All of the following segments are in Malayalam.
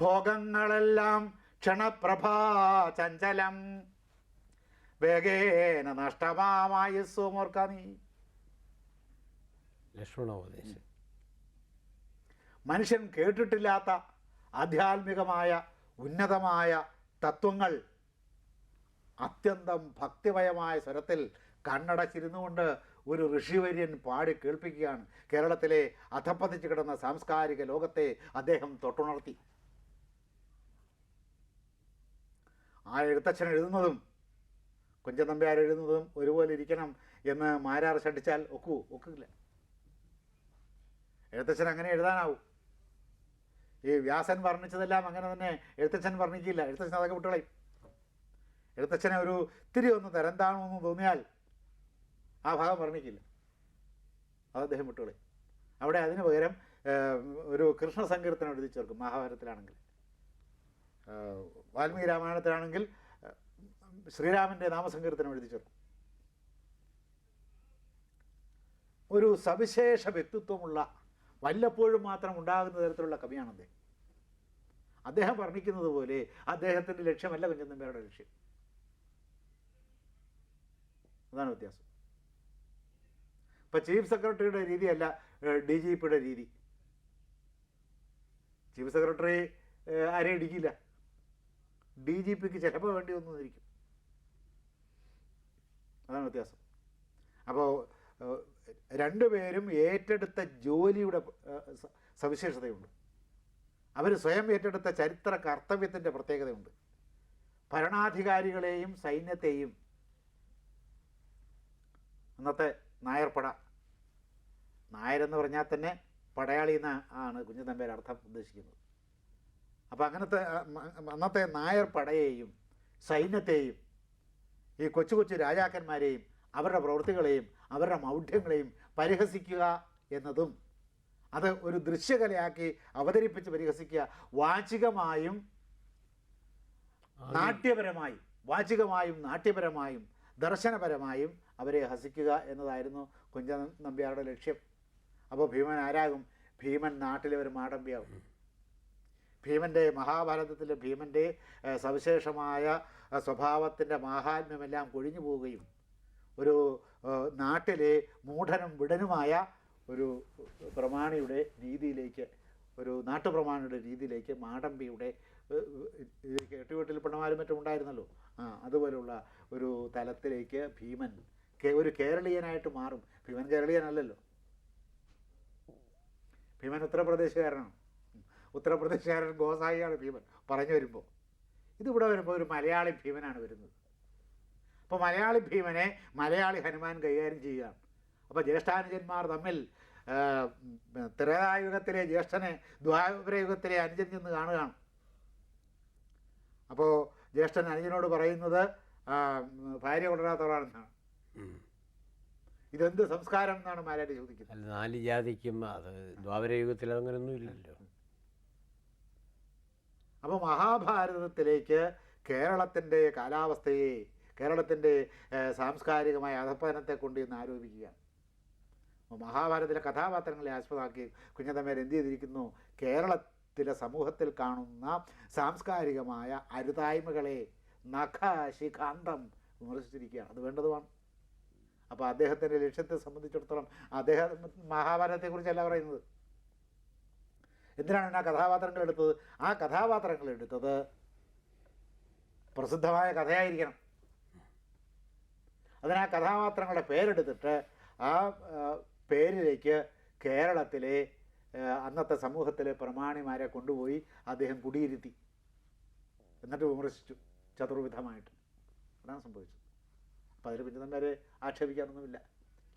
ഭോഗങ്ങളെല്ലാം ക്ഷണപ്രഭാ ചഞ്ചലം. വേഗേന നഷ്ടമാമായി സുമോർക്ക നീ. ലക്ഷ്മണോപദേശം. മനുഷ്യൻ കേട്ടിട്ടില്ലാത്ത ആധ്യാത്മികമായ ഉന്നതമായ തത്വങ്ങൾ അത്യന്തം ഭക്തിമയമായ സ്വരത്തിൽ കണ്ണടച്ചിരുന്നുകൊണ്ട് ഒരു ഋഷിവര്യൻ പാടി കേൾപ്പിക്കുകയാണ്. കേരളത്തിലെ അധപ്പതിച്ച് കിടന്ന സാംസ്കാരിക ലോകത്തെ അദ്ദേഹം തൊട്ടുണർത്തി. ആ എഴുത്തച്ഛൻ എഴുതുന്നതും കുഞ്ചൻ നമ്പ്യാർ എഴുതുന്നതും ഒരുപോലെ ഇരിക്കണം എന്ന് മാരാർ ശഠിച്ചാൽ ഒക്കൂ ഒക്കില്ല. എഴുത്തച്ഛൻ അങ്ങനെ എഴുതാനാവും. ഈ വ്യാസൻ വർണിച്ചതെല്ലാം അങ്ങനെ തന്നെ എഴുത്തച്ഛൻ വർണിക്കില്ല. എഴുത്തച്ഛൻ അതൊക്കെ വിട്ടുകളയും എഴുത്തച്ഛനെ ഒരു ഇത്തിരി ഒന്ന് തരം തോന്നിയാൽ ആ ഭാഗം വർണിക്കില്ല. അത് അദ്ദേഹം വിട്ടുകളയും അവിടെ അതിന് പകരം ഒരു കൃഷ്ണ സങ്കീർത്തനം എഴുതി ചേർക്കും മഹാഭാരതത്തിലാണെങ്കിൽ. വാൽമീകി രാമായണത്തിലാണെങ്കിൽ ശ്രീരാമന്റെ നാമസങ്കീർത്തനം എഴുതി ചേർക്കും. ഒരു സവിശേഷ വ്യക്തിത്വമുള്ള വല്ലപ്പോഴും മാത്രം ഉണ്ടാകുന്ന തരത്തിലുള്ള കവിയാണ് അദ്ദേഹം. അദ്ദേഹം വർണിക്കുന്നത് പോലെ അദ്ദേഹത്തിന്റെ ലക്ഷ്യമല്ല കുഞ്ചൻ നമ്പ്യാരുടെ ലക്ഷ്യം. അതാണ് വ്യത്യാസം. ഇപ്പം ചീഫ് സെക്രട്ടറിയുടെ രീതിയല്ല ഡി ജി പിയുടെ രീതി. ചീഫ് സെക്രട്ടറി ആരെയും ഇടിക്കില്ല. ഡി ജി പിക്ക് ചിലപ്പോൾ വേണ്ടി വന്നിരിക്കും അതാണ് വ്യത്യാസം. അപ്പോൾ രണ്ടുപേരും ഏറ്റെടുത്ത ജോലിയുടെ സവിശേഷതയുണ്ട്. അവർ സ്വയം ഏറ്റെടുത്ത ചരിത്ര കർത്തവ്യത്തിന്റെ പ്രത്യേകതയുണ്ട്. ഭരണാധികാരികളെയും സൈന്യത്തെയും അന്നത്തെ നായർപ്പട നായരെന്ന് പറഞ്ഞാൽ തന്നെ പടയാളി എന്നാണ് ആണ് കുഞ്ഞു തമ്പേർ അർത്ഥം ഉദ്ദേശിക്കുന്നത്. അപ്പോൾ അങ്ങനത്തെ അന്നത്തെ നായർ പടയെയും സൈന്യത്തെയും ഈ കൊച്ചു കൊച്ചു രാജാക്കന്മാരെയും അവരുടെ പ്രവൃത്തികളെയും അവരുടെ മൗഢ്യങ്ങളെയും പരിഹസിക്കുക എന്നതും അത് ഒരു ദൃശ്യകലയാക്കി അവതരിപ്പിച്ച് പരിഹസിക്കുക വാചികമായും നാട്യപരമായും വാചികമായും നാട്യപരമായും ദർശനപരമായും അവരെ ഹസിക്കുക എന്നതായിരുന്നു കുഞ്ചൻ നമ്പ്യാരുടെ ലക്ഷ്യം. അപ്പോൾ ഭീമൻ ആരാകും? ഭീമൻ നാട്ടിലെ ഒരു മാടമ്പിയാകും ഭീമന്റെ മഹാഭാരതത്തിലെ ഭീമന്റെ സവിശേഷമായ സ്വഭാവത്തിന്റെ മാഹാത്മ്യമെല്ലാം കൊഴിഞ്ഞു പോവുകയും ഒരു നാട്ടിലെ മൂഢനും വിടനുമായ ഒരു പ്രമാണിയുടെ രീതിയിലേക്ക് ഒരു നാട്ടുപ്രമാണിയുടെ രീതിയിലേക്ക് മാടമ്പിയുടെ എട്ടുവീട്ടിൽ പിണമാരും മറ്റും ഉണ്ടായിരുന്നല്ലോ. ആ അതുപോലുള്ള ഒരു തലത്തിലേക്ക് ഭീമൻ ഒരു കേരളീയനായിട്ട് മാറും. ഭീമൻ കേരളീയനല്ലല്ലോ. ഭീമൻ ഉത്തർപ്രദേശുകാരനാണ്. ഉത്തർപ്രദേശുകാരൻ ഗോസായിയാണ് ഭീമൻ പറഞ്ഞു വരുമ്പോൾ ഇതിവിടെ വരുമ്പോൾ ഒരു മലയാളി ഭീമനാണ് വരുന്നത്. അപ്പോൾ മലയാളി ഭീമനെ മലയാളി ഹനുമാൻ കൈകാര്യം ചെയ്യുകയാണ്. അപ്പോൾ ജ്യേഷ്ഠാനുജന്മാർ തമ്മിൽ ത്രേതായുഗത്തിലെ ജ്യേഷ്ഠനെ ദ്വാപരയുഗത്തിലെ അനുജൻ ചെന്ന് കാണുകയാണ്. അപ്പോൾ ജ്യേഷ്ഠൻ അനുജനോട് പറയുന്നത് ഭാര്യ കൊണ്ടുവരാത്തവളാണെന്നാണ്. ഇതെന്ത് സംസ്കാരം എന്നാണ് മലയാളി ചോദിക്കുന്നത്? നാല് ജാതിക്കും അത് ദ്വാപരയുഗത്തിൽ അങ്ങനെയൊന്നും ഇല്ലല്ലോ അപ്പോൾ മഹാഭാരതത്തിലേക്ക് കേരളത്തിന്റെ കാലാവസ്ഥയെ കേരളത്തിന്റെ സാംസ്കാരികമായ അധപ്പതനത്തെ കൊണ്ട് ഇന്ന് ആരോപിക്കുകയാണ് മഹാഭാരതത്തിലെ കഥാപാത്രങ്ങളെ ആസ്പദമാക്കി കുഞ്ഞതമ്മേർ എന്ത് ചെയ്തിരിക്കുന്നു? കേരളത്തിലെ സമൂഹത്തിൽ കാണുന്ന സാംസ്കാരികമായ അരുതായ്മകളെ നഖ ശിഖാന്തം വിമർശിച്ചിരിക്കുകയാണ്. അത് വേണ്ടതുമാണ്. അപ്പോൾ അദ്ദേഹത്തിന്റെ ലക്ഷ്യത്തെ സംബന്ധിച്ചിടത്തോളം അദ്ദേഹം മഹാഭാരതത്തെക്കുറിച്ചല്ല പറയുന്നത്. എന്തിനാണ് ആ കഥാപാത്രങ്ങൾ എടുത്തത്? ആ കഥാപാത്രങ്ങൾ എടുത്തത് പ്രസിദ്ധമായ കഥയായിരിക്കണം. അതിന് കഥാപാത്രങ്ങളുടെ പേരെടുത്തിട്ട് ആ പേരിലേക്ക് കേരളത്തിലെ അന്നത്തെ സമൂഹത്തിലെ പ്രമാണിമാരെ കൊണ്ടുപോയി അദ്ദേഹം കുടിയിരുത്തി. എന്നിട്ട് വിമർശിച്ചു ചതുർവിധമായിട്ട്. അതാണ് സംഭവിച്ചത്. അപ്പോൾ അതിൽ തന്നെ ആക്ഷേപിക്കാനൊന്നുമില്ല.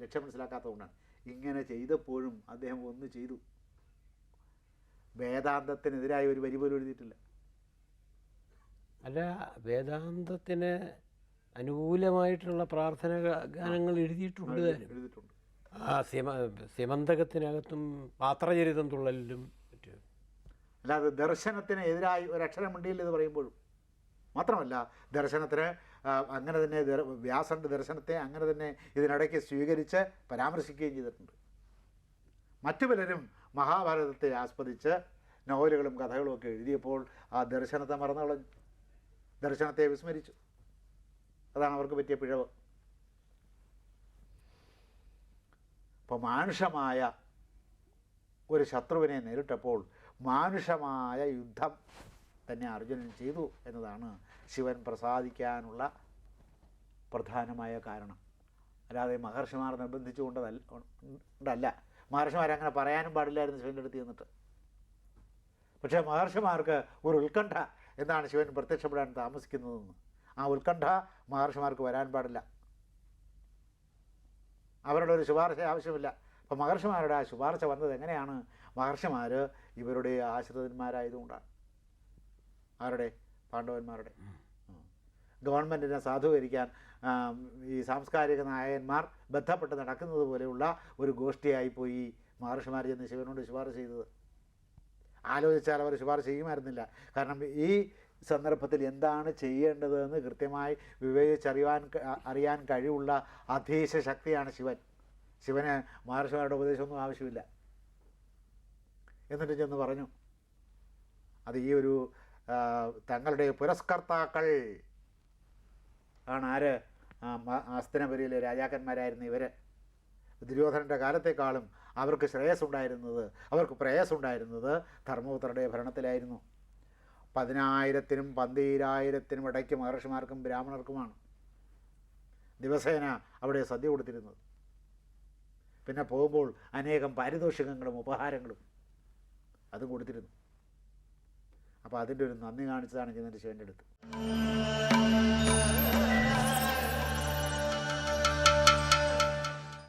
ലക്ഷ്യം മനസ്സിലാക്കാത്തതുകൊണ്ടാണ്. ഇങ്ങനെ ചെയ്തപ്പോഴും അദ്ദേഹം ഒന്ന് ചെയ്തു. വേദാന്തത്തിനെതിരായി ഒരു വരി പോലും എഴുതിയിട്ടില്ല. അല്ല വേദാന്തത്തിന് അനുകൂലമായിട്ടുള്ള പ്രാർത്ഥന ഗാനങ്ങൾ എഴുതിയിട്ടുണ്ട് എഴുതിയിട്ടുണ്ട്. ആ സിമ സിമന്തകത്തിനകത്തും പാത്രചരിതം തുള്ളലിലും മറ്റും. അല്ലാതെ ദർശനത്തിന് എതിരായി ഒരക്ഷരം മിണ്ടിയില്ല എന്ന് പറയുമ്പോഴും. മാത്രമല്ല ദർശനത്തിന് അങ്ങനെ തന്നെ വ്യാസന്റെ വ്യാസന്റെ ദർശനത്തെ അങ്ങനെ തന്നെ ഇതിനിടയ്ക്ക് സ്വീകരിച്ച് പരാമർശിക്കുകയും ചെയ്തിട്ടുണ്ട്. മറ്റു പലരും മഹാഭാരതത്തെ ആസ്വദിച്ച് നോവലുകളും കഥകളും ഒക്കെ എഴുതിയപ്പോൾ ആ ദർശനത്തെ മറന്നു കളഞ്ഞു ദർശനത്തെ വിസ്മരിച്ചു. അതാണ് അവർക്ക് പറ്റിയ പിഴവ്. അപ്പോൾ മാനുഷമായ ഒരു ശത്രുവിനെ നേരിട്ടപ്പോൾ മാനുഷമായ യുദ്ധം തന്നെ അർജുനൻ ചെയ്തു എന്നതാണ് ശിവൻ പ്രസാദിക്കാനുള്ള പ്രധാനമായ കാരണം. അല്ലാതെ മഹർഷിമാർ നിർബന്ധിച്ചുകൊണ്ടതല്ല കൊണ്ടല്ല. മഹർഷിമാർ അങ്ങനെ പറയാനും പാടില്ലായിരുന്നു ശിവന്റെ അടുത്ത് ചെന്നിട്ട്. പക്ഷേ മഹർഷിമാർക്ക് ഒരു ഉത്കണ്ഠ എന്താണ് ശിവൻ പ്രത്യക്ഷപ്പെടാൻ താമസിക്കുന്നതെന്ന്. ആ ഉത്കണ്ഠ മഹർഷിമാർക്ക് വരാൻ പാടില്ല. അവരുടെ ഒരു ശുപാർശ ആവശ്യമില്ല. അപ്പോൾ മഹർഷിമാരുടെ ആ ശുപാർശ വന്നത് എങ്ങനെയാണ്? മഹർഷിമാർ ഇവരുടെ ആശ്രിതന്മാരായതുകൊണ്ടാണ്. ആരുടെ? പാണ്ഡവന്മാരുടെ. ഗവൺമെന്റിനെ സാധൂകരിക്കാൻ ഈ സാംസ്കാരിക നായകന്മാർ ബന്ധപ്പെട്ട് നടക്കുന്നത് പോലെയുള്ള ഒരു ഗോഷ്ഠിയായിപ്പോയി മഹർഷിമാർ ചെന്ന് ശിവനോട് ശുപാർശ ചെയ്തത്. ആലോചിച്ചാൽ അവർ ശുപാർശ ചെയ്യുമായിരുന്നില്ല. കാരണം ഈ സന്ദർഭത്തിൽ എന്താണ് ചെയ്യേണ്ടതെന്ന് കൃത്യമായി വിവേചിച്ചറിയാൻ അറിയാൻ കഴിവുള്ള അധീശ ശക്തിയാണ് ശിവൻ. ശിവന് മഹർഷിമാരുടെ ഉപദേശമൊന്നും ആവശ്യമില്ല. എന്നിട്ട് ചെന്ന് പറഞ്ഞു അത് ഈ ഒരു തങ്ങളുടെ പുരസ്കർത്താക്കൾ ആണ് ആര്? ആ, രാജാക്കന്മാരായിരുന്നു ഇവർ ദുര്യോധനന്റെ കാലത്തേക്കാളും അവർക്ക് ശ്രേയസ് ഉണ്ടായിരുന്നത് അവർക്ക് പ്രേയസ്സുണ്ടായിരുന്നത് ധർമ്മപുത്രരുടെ ഭരണത്തിലായിരുന്നു. പതിനായിരത്തിനും പന്തീരായിരത്തിനും ഇടയ്ക്ക് മഹർഷിമാർക്കും ബ്രാഹ്മണർക്കുമാണ് ദിവസേന അവിടെ സദ്യ കൊടുത്തിരുന്നത്. പിന്നെ പോകുമ്പോൾ അനേകം പാരിതോഷികങ്ങളും ഉപഹാരങ്ങളും അതും കൊടുത്തിരുന്നു. അപ്പോൾ അതിന്റെ ഒരു നന്ദി കാണിച്ചതാണ് ചെന്നിട്ട് ശിവന്റെ അടുത്ത്.